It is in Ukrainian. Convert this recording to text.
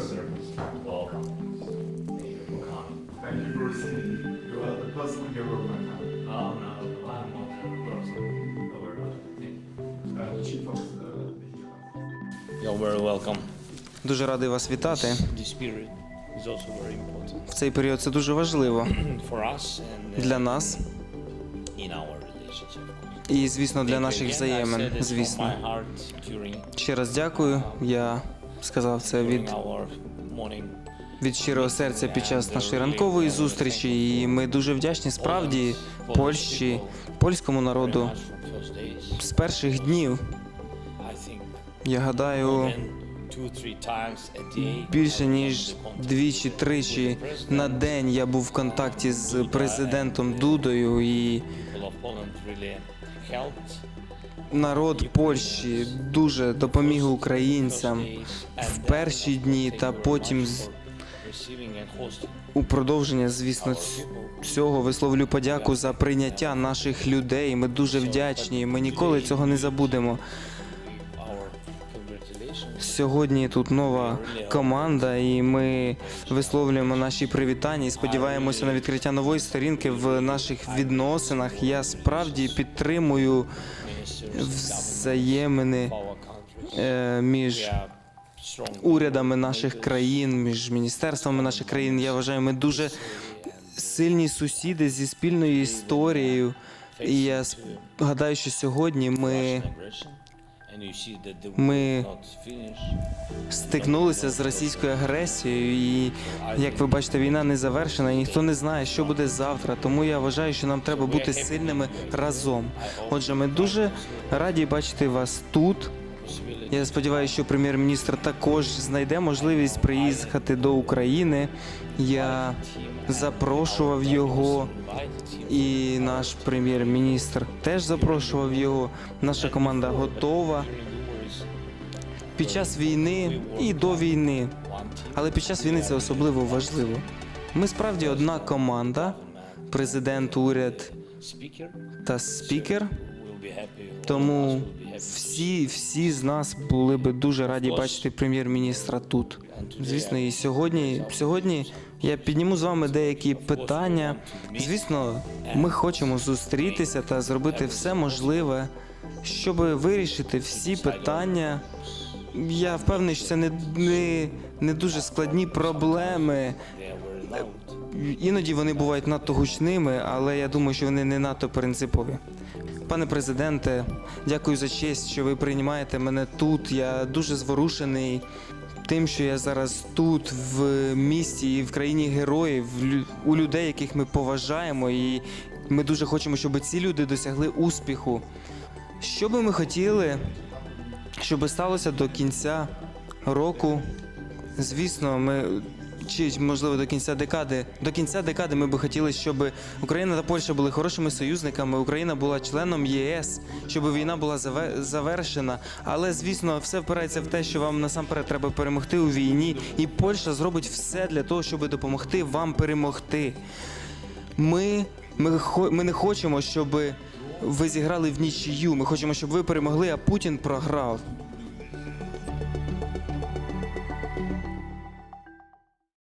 sir. Welcome. Thank you for coming. Thank you for receiving. You are the person hero of my town. Oh, no, I'm not that person. Don't worry about it. Thank you. Uh, chief of uh, the You're very welcome. Дуже радий вас вітати. This period is also very important В цей період це дуже важливо for us and uh, для нас in our relationship. і, звісно, для наших взаємин. Звісно, ще раз дякую. Я сказав це від, від щирого серця під час нашої ранкової зустрічі. І ми дуже вдячні справді Польщі, польському народу з перших днів. Я гадаю, більше ніж двічі-тричі на день я був в контакті з президентом Дудою і народ Польщі дуже допоміг українцям в перші дні та потім у продовження, звісно, цього висловлю подяку за прийняття наших людей. Ми дуже вдячні. Ми ніколи цього не забудемо. Сьогодні тут нова команда, і ми висловлюємо наші привітання і сподіваємося на відкриття нової сторінки в наших відносинах. Я справді підтримую взаємини е, між урядами наших країн, між міністерствами наших країн. Я вважаю, ми дуже сильні сусіди зі спільною історією. І я гадаю, що сьогодні ми ми стикнулися з російською агресією, і як ви бачите, війна не завершена, і ніхто не знає, що буде завтра. Тому я вважаю, що нам треба бути сильними разом. Отже, ми дуже раді бачити вас тут. Я сподіваюся, що прем'єр-міністр також знайде можливість приїхати до України. Я запрошував його, і наш прем'єр-міністр теж запрошував його. Наша команда готова під час війни і до війни. Але під час війни це особливо важливо. Ми справді одна команда, президент, уряд та спікер. Тому всі, всі з нас були би дуже раді бачити прем'єр-міністра тут. Звісно, і сьогодні, сьогодні я підніму з вами деякі питання. Звісно, ми хочемо зустрітися та зробити все можливе, щоб вирішити всі питання. Я впевнений, що це не, не, не дуже складні проблеми. Іноді вони бувають надто гучними, але я думаю, що вони не надто принципові. Пане президенте, дякую за честь, що ви приймаєте мене тут. Я дуже зворушений тим, що я зараз тут, в місті і в країні героїв, у людей, яких ми поважаємо, і ми дуже хочемо, щоб ці люди досягли успіху. Що би ми хотіли, щоб сталося до кінця року? Звісно, ми чи можливо до кінця декади. До кінця декади ми би хотіли, щоб Україна та Польща були хорошими союзниками. Україна була членом ЄС, щоб війна була завершена. Але звісно, все впирається в те, що вам насамперед треба перемогти у війні, і Польща зробить все для того, щоб допомогти вам перемогти. Ми, ми, ми не хочемо, щоб ви зіграли в нічию. Ми хочемо, щоб ви перемогли, а Путін програв.